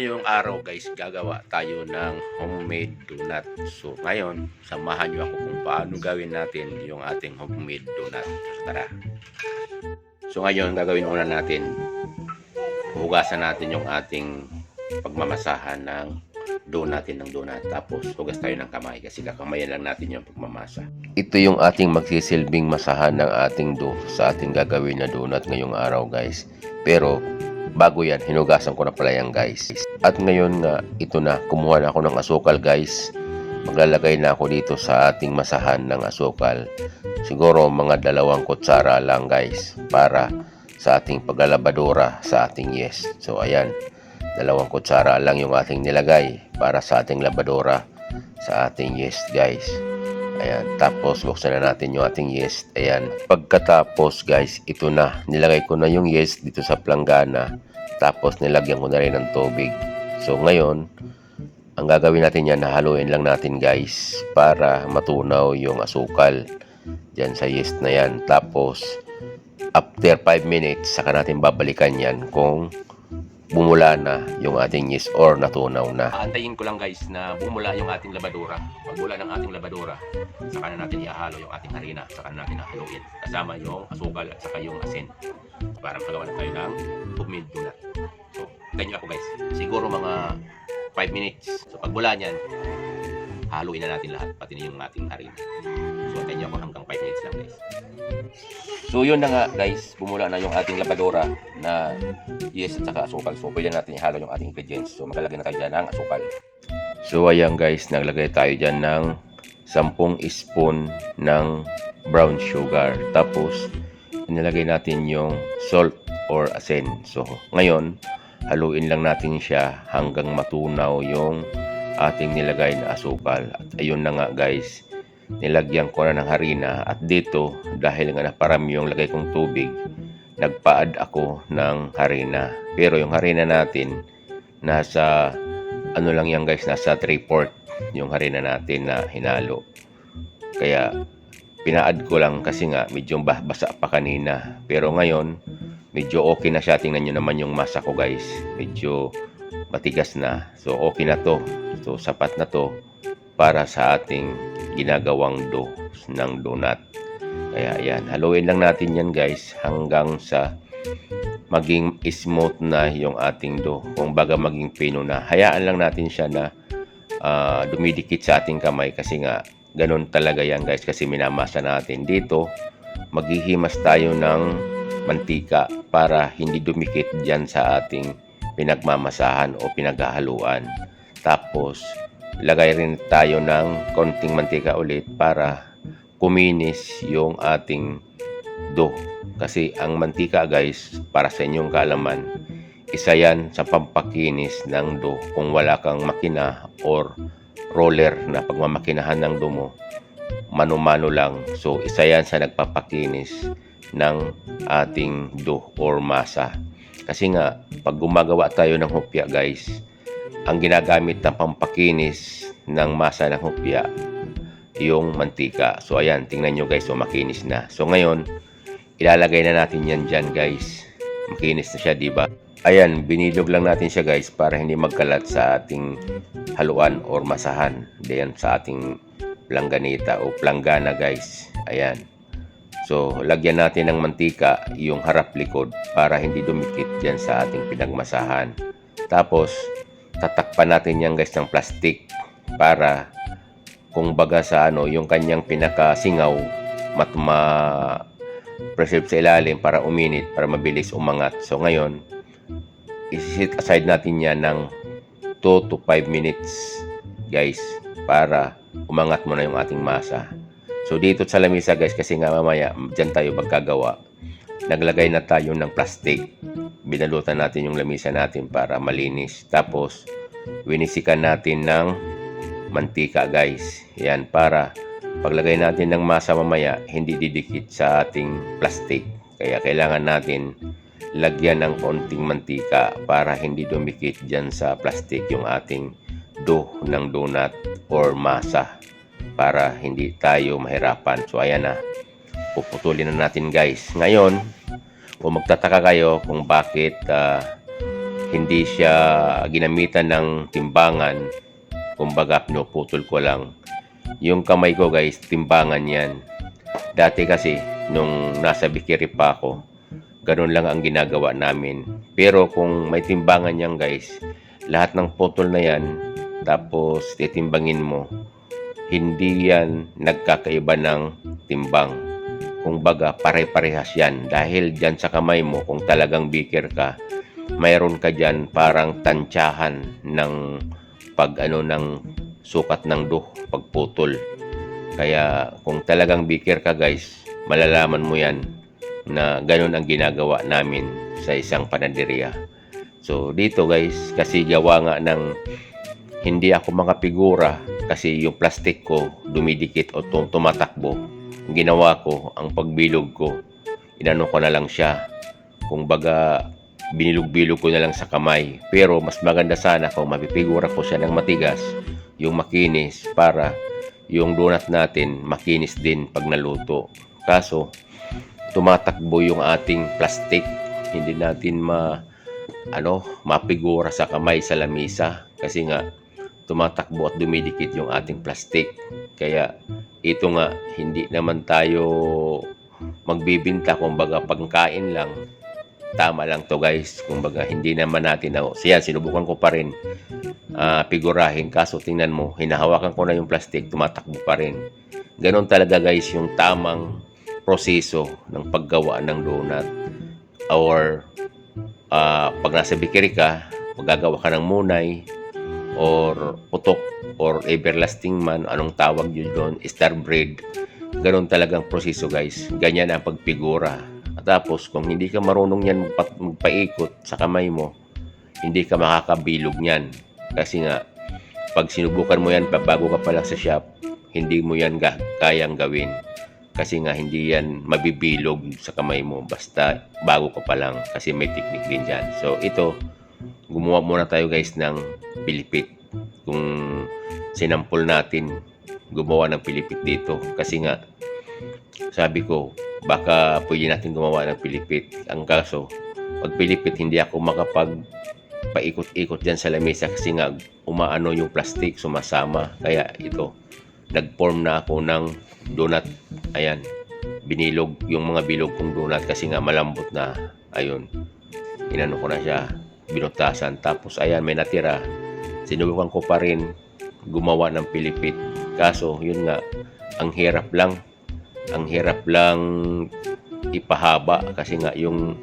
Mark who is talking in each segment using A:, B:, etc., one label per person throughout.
A: ngayong araw guys, gagawa tayo ng homemade donut. So ngayon, samahan nyo ako kung paano gawin natin yung ating homemade donut. Tara. So ngayon, gagawin una natin, hugasan natin yung ating pagmamasahan ng dough natin ng donut. Tapos hugas tayo ng kamay kasi kakamayan lang natin yung pagmamasa. Ito yung ating magsisilbing masahan ng ating dough sa ating gagawin na donut ngayong araw guys. Pero bago yan, hinugasan ko na pala yan guys. At ngayon nga, ito na, kumuha na ako ng asukal guys. Maglalagay na ako dito sa ating masahan ng asukal. Siguro mga dalawang kutsara lang guys para sa ating paglalabadora sa ating yes. So ayan, dalawang kutsara lang yung ating nilagay para sa ating labadora sa ating yes guys. Ayan, tapos buksan na natin yung ating yeast. Ayan, pagkatapos guys, ito na. Nilagay ko na yung yeast dito sa planggana. Tapos nilagyan ko na rin ng tubig. So ngayon, ang gagawin natin yan, haluin lang natin guys para matunaw yung asukal dyan sa yeast na yan. Tapos, after 5 minutes, saka natin babalikan yan kung bumula na yung ating yeast or natunaw na. Antayin ko lang guys na bumula yung ating labadora. Pag bula ng ating labadora, saka na natin ihalo yung ating harina, saka na natin haluin. Kasama yung asukal at saka yung asin. Para makagawa na tayo ng homemade donut. So, ganyan ako guys. Siguro mga 5 minutes. So, pag bula niyan, haluin na natin lahat, pati na yung ating harina. So, ganyan ako hanggang 5 minutes lang guys. So yun na nga guys, bumula na yung ating labadora na yes at saka asukal. So pwede natin ihalo yung ating ingredients. So maglalagay na tayo dyan ng asukal. So ayan guys, naglagay tayo dyan ng 10 spoon ng brown sugar. Tapos inilagay natin yung salt or asin. So ngayon, haluin lang natin siya hanggang matunaw yung ating nilagay na asukal. At ayun na nga guys, nilagyan ko na ng harina. At dito dahil nga naparami yung lagay kong tubig nagpa-add ako ng harina. Pero yung harina natin nasa ano lang yan guys nasa 3 port yung harina natin na hinalo. Kaya pina-add ko lang kasi nga medyo basa pa kanina. Pero ngayon medyo okay na siya. Tingnan nyo naman yung masa ko guys. Medyo matigas na so okay na to so sapat na to para sa ating ginagawang dough ng donut. Kaya yan, haluin lang natin yan guys hanggang sa maging smooth na yung ating dough. Kung baga maging pino na. Hayaan lang natin siya na ah, dumidikit sa ating kamay kasi nga ganun talaga yan guys kasi minamasa natin. Dito, maghihimas tayo ng mantika para hindi dumikit dyan sa ating pinagmamasahan o pinaghahaluan. Tapos, lagay rin tayo ng konting mantika ulit para kuminis yung ating dough. Kasi ang mantika guys, para sa inyong kaalaman, isa yan sa pampakinis ng dough. Kung wala kang makina or roller na pagmamakinahan ng dough mo, mano-mano lang. So, isa yan sa nagpapakinis ng ating dough or masa. Kasi nga, pag gumagawa tayo ng hopya guys, ang ginagamit ng pampakinis ng masa ng hopya yung mantika. So ayan, tingnan nyo guys, so makinis na. So ngayon, ilalagay na natin yan dyan guys. Makinis na siya, di ba? Ayan, binilog lang natin siya guys para hindi magkalat sa ating haluan or masahan. Diyan sa ating langganita o planggana guys. Ayan. So, lagyan natin ng mantika yung harap likod para hindi dumikit dyan sa ating pinagmasahan. Tapos, tatakpan natin yan guys ng plastic para kung baga sa ano yung kanyang pinakasingaw matma preserve sa ilalim para uminit para mabilis umangat so ngayon isi-set aside natin yan ng 2 to 5 minutes guys para umangat muna yung ating masa so dito sa lamisa guys kasi nga mamaya dyan tayo magkagawa naglagay na tayo ng plastic binalutan natin yung lamisa natin para malinis tapos winisikan natin ng mantika guys. Yan para paglagay natin ng masa mamaya hindi didikit sa ating plastic. Kaya kailangan natin lagyan ng konting mantika para hindi dumikit dyan sa plastic yung ating dough ng donut or masa para hindi tayo mahirapan. So ayan na. Puputulin na natin guys. Ngayon, kung magtataka kayo kung bakit ah, hindi siya ginamitan ng timbangan. Kumbaga, pinuputol ko lang. Yung kamay ko guys, timbangan yan. Dati kasi, nung nasa bikiri pa ako, ganun lang ang ginagawa namin. Pero kung may timbangan yan guys, lahat ng putol na yan, tapos titimbangin mo, hindi yan nagkakaiba ng timbang. Kung baga, pare-parehas yan. Dahil dyan sa kamay mo, kung talagang bikir ka, mayroon ka dyan parang tansyahan ng pag ano ng sukat ng duh, pagputol. Kaya kung talagang bikir ka guys, malalaman mo yan na ganun ang ginagawa namin sa isang panaderia. So dito guys, kasi gawa nga ng hindi ako makapigura kasi yung plastic ko dumidikit o tum- tumatakbo. Ang ginawa ko, ang pagbilog ko, inano ko na lang siya. Kung baga, binilog-bilog ko na lang sa kamay. Pero mas maganda sana kung mapipigura ko siya ng matigas, yung makinis, para yung donut natin makinis din pag naluto. Kaso, tumatakbo yung ating plastic. Hindi natin ma ano, mapigura sa kamay sa lamisa kasi nga tumatakbo at dumidikit yung ating plastic. Kaya ito nga hindi naman tayo magbibinta kumbaga pagkain lang. Tama lang to guys. Kumbaga hindi naman natin na siya sinubukan ko pa rin ah, pigurahin kaso tingnan mo hinahawakan ko na yung plastic tumatakbo pa rin. Ganon talaga guys yung tamang proseso ng paggawa ng donut or ah, pag nasa bikiri ka, paggagawa ka ng munay or putok or everlasting man, anong tawag yun doon, star bread. Ganon talagang proseso guys. Ganyan ang pagpigura. Tapos kung hindi ka marunong yan magpa- magpaikot sa kamay mo, hindi ka makakabilog niyan. Kasi nga, pag sinubukan mo yan, bago ka pa lang sa shop, hindi mo yan ga- kayang gawin. Kasi nga, hindi yan mabibilog sa kamay mo. Basta bago ka pa lang. Kasi may technique din dyan. So, ito, gumawa muna tayo guys ng pilipit. Kung sinampol natin, gumawa ng pilipit dito. Kasi nga, sabi ko, baka pwede natin gumawa ng pilipit. Ang kaso, pag pilipit, hindi ako makapag paikot-ikot dyan sa lamesa kasi nga umaano yung plastic, sumasama. Kaya ito, nag-form na ako ng donut. Ayan, binilog yung mga bilog kong donut kasi nga malambot na. Ayun, inano ko na siya, binutasan. Tapos ayan, may natira. Sinubukan ko pa rin gumawa ng pilipit. Kaso, yun nga, ang hirap lang. Ang hirap lang ipahaba kasi nga yung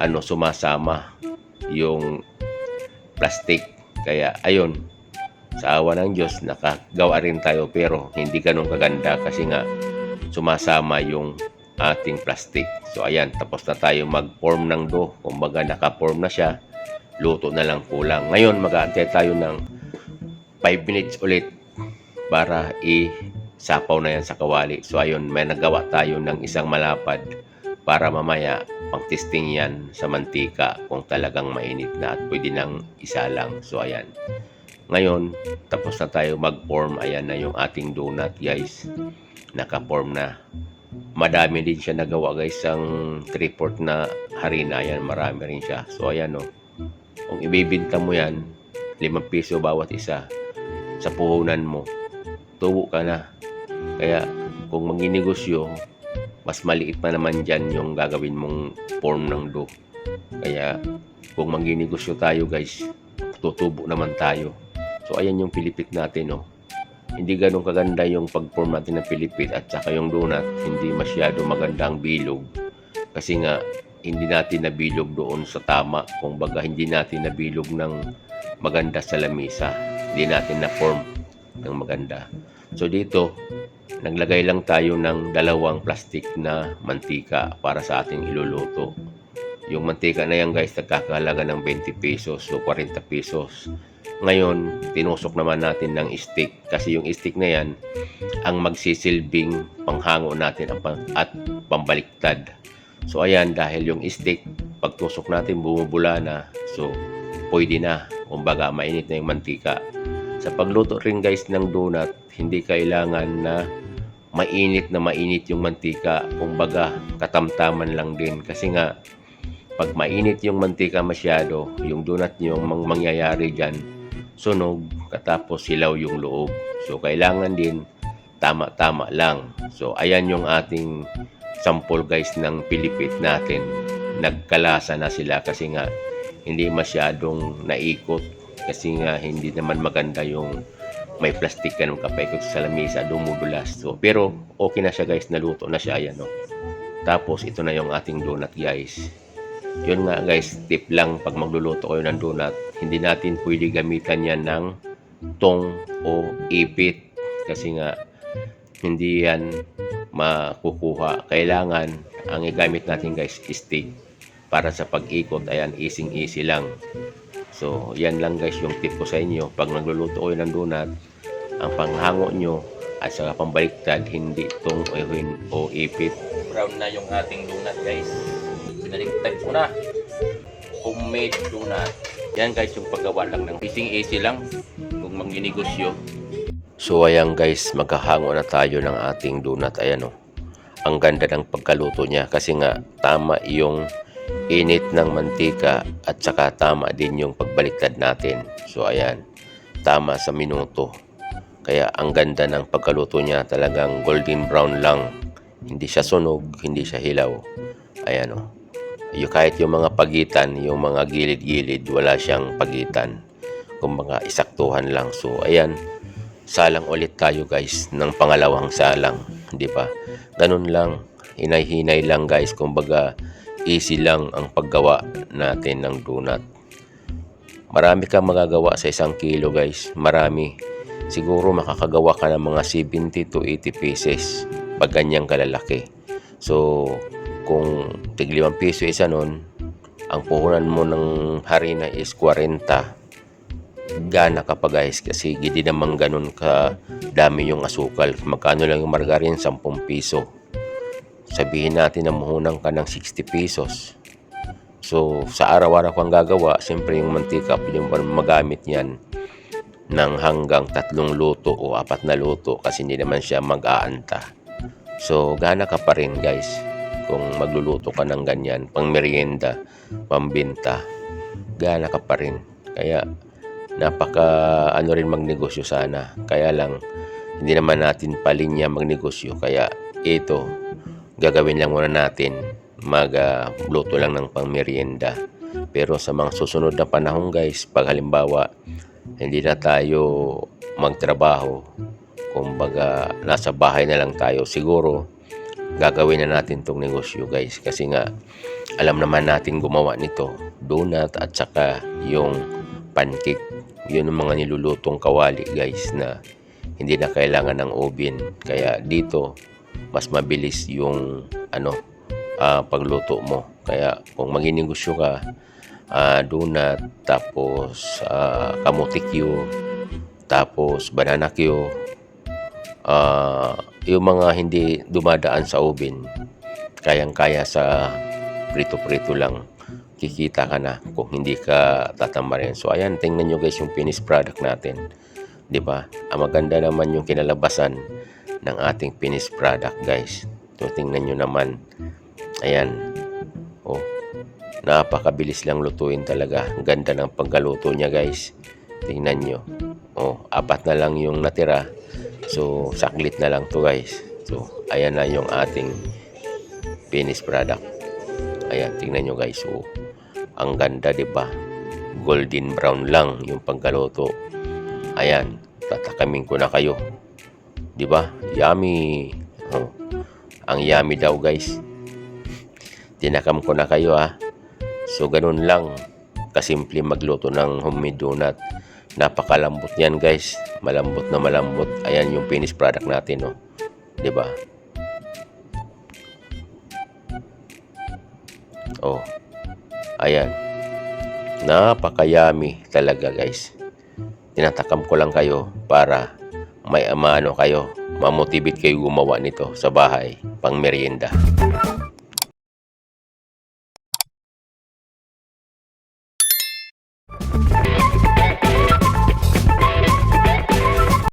A: ano sumasama yung plastic. Kaya ayun, sa awa ng Diyos, nakagawa rin tayo pero hindi ganun kaganda kasi nga sumasama yung ating plastic. So ayan, tapos na tayo mag-form ng dough. Kumbaga naka-form na siya, luto na lang kulang. Ngayon, mag-aantay tayo ng 5 minutes ulit para i-sapaw na yan sa kawali. So ayun, may nagawa tayo ng isang malapad para mamaya pang testing yan sa mantika kung talagang mainit na at pwede nang isa lang. So ayan. Ngayon, tapos na tayo mag-form. Ayan na yung ating donut guys. Naka-form na. Madami din siya nagawa guys. Ang 3-4 na harina. Ayan, marami rin siya. So ayan o. Kung ibibinta mo yan, 5 piso bawat isa sa puhunan mo, tubo ka na. Kaya kung magninegosyo, mas maliit pa naman dyan yung gagawin mong form ng dough. Kaya kung magninegosyo tayo guys, tutubo naman tayo. So ayan yung pilipit natin no. Hindi ganun kaganda yung pag-form natin ng pilipit at saka yung donut, hindi masyado maganda ang bilog. Kasi nga, hindi natin nabilog doon sa tama. Kung baga, hindi natin nabilog ng maganda sa lamisa. Hindi natin na-form ng maganda. So dito, naglagay lang tayo ng dalawang plastic na mantika para sa ating iluluto. Yung mantika na yan guys, nagkakahalaga ng 20 pesos o 40 pesos. Ngayon, tinusok naman natin ng stick kasi yung stick na yan ang magsisilbing panghango natin at pambaliktad. So ayan, dahil yung stick, pagtusok natin bumubula na. So, pwede na. Kumbaga, mainit na yung mantika. Sa pagluto rin guys ng donut, hindi kailangan na mainit na mainit yung mantika. Kumbaga, katamtaman lang din. Kasi nga, pag mainit yung mantika masyado, yung donut nyo mang mangyayari dyan, sunog, katapos silaw yung loob. So, kailangan din tama-tama lang. So, ayan yung ating sample guys ng pilipit natin. Nagkalasa na sila kasi nga hindi masyadong naikot kasi nga hindi naman maganda yung may plastic ka ng kapaikot sa lamisa, dumudulas. So, pero okay na siya guys, naluto na siya, ayan no. Tapos ito na yung ating donut guys. Yun nga guys, tip lang pag magluluto kayo ng donut, hindi natin pwede gamitan yan ng tong o ipit kasi nga hindi yan makukuha. Kailangan ang igamit natin guys stick para sa pag-ikot ayan easy easy lang. So yan lang guys yung tip ko sa inyo pag nagluluto kayo ng donut ang panghango nyo at saka pambaliktad hindi tong o ipit. Brown na yung ating donut guys pinaliktad ko na homemade donut yan guys yung paggawa lang ng easy easy lang kung magninegosyo so ayan guys magkahango na tayo ng ating donut. Ayan o ang ganda ng pagkaluto niya kasi nga tama yung init ng mantika at saka tama din yung pagbaliktad natin. So ayan tama sa minuto. Kaya ang ganda ng pagkaluto niya talagang golden brown lang. Hindi siya sunog hindi siya hilaw. Ayan o yung kahit yung mga pagitan, yung mga gilid-gilid, wala siyang pagitan. Kung mga isaktuhan lang. So, ayan, salang ulit tayo guys ng pangalawang salang. Di ba? Ganun lang, hinay-hinay lang guys. Kumbaga, easy lang ang paggawa natin ng donut. Marami kang magagawa sa isang kilo guys. Marami. Siguro makakagawa ka ng mga 70 to 80 pieces pag ganyang kalalaki. So, kung tig 5 piso isa nun, ang puhunan mo ng harina is 40. Gana ka pa guys kasi hindi naman ganun ka dami yung asukal. Magkano lang yung margarine? 10 piso. Sabihin natin na muhunan ka ng 60 pesos. So, sa araw-araw kang gagawa, siyempre yung mantika, mo magamit yan ng hanggang tatlong luto o apat na luto kasi hindi naman siya mag-aanta. So, gana ka pa rin guys kung magluluto ka ng ganyan, pang merienda, pambinta, gana ka pa rin. Kaya, napaka ano rin magnegosyo sana. Kaya lang, hindi naman natin palinya magnegosyo. Kaya, ito, gagawin lang muna natin. Magluto lang ng pang merienda. Pero sa mga susunod na panahon guys, pag halimbawa, hindi na tayo magtrabaho, kumbaga nasa bahay na lang tayo, siguro gagawin na natin tong negosyo guys kasi nga alam naman natin gumawa nito donut at saka yung pancake yun ang mga nilulutong kawali guys na hindi na kailangan ng oven. Kaya dito mas mabilis yung ano ah, pagluto mo. Kaya kung maginegosyo ka ah, donut tapos uh, kamote Q tapos banana Q ah, yung mga hindi dumadaan sa oven, kayang-kaya sa prito-prito lang, kikita ka na kung hindi ka tatamarin. So, ayan, tingnan nyo guys yung finished product natin. ba? Ang maganda naman yung kinalabasan ng ating finished product, guys. So, tingnan nyo naman. Ayan. Oh, napakabilis lang lutuin talaga. Ang ganda ng pagkaluto niya, guys. Tingnan nyo. Oh, apat na lang yung natira. So, saklit na lang to guys. So, ayan na yung ating finished product. Ayan, tingnan nyo guys. So, ang ganda, di ba? Golden brown lang yung pagkaluto. Ayan, tatakamin ko na kayo. Di ba? Yummy. Oh, ang yummy daw guys. Tinakam ko na kayo ha. So, ganun lang. Kasimple magluto ng homemade donut. Napakalambot yan guys. Malambot na malambot. Ayan yung finished product natin, no. 'Di ba? Oh. Ayan. Napakayami talaga, guys. Tinatakam ko lang kayo para may amano kayo, mamotivate kayo gumawa nito sa bahay pang merienda.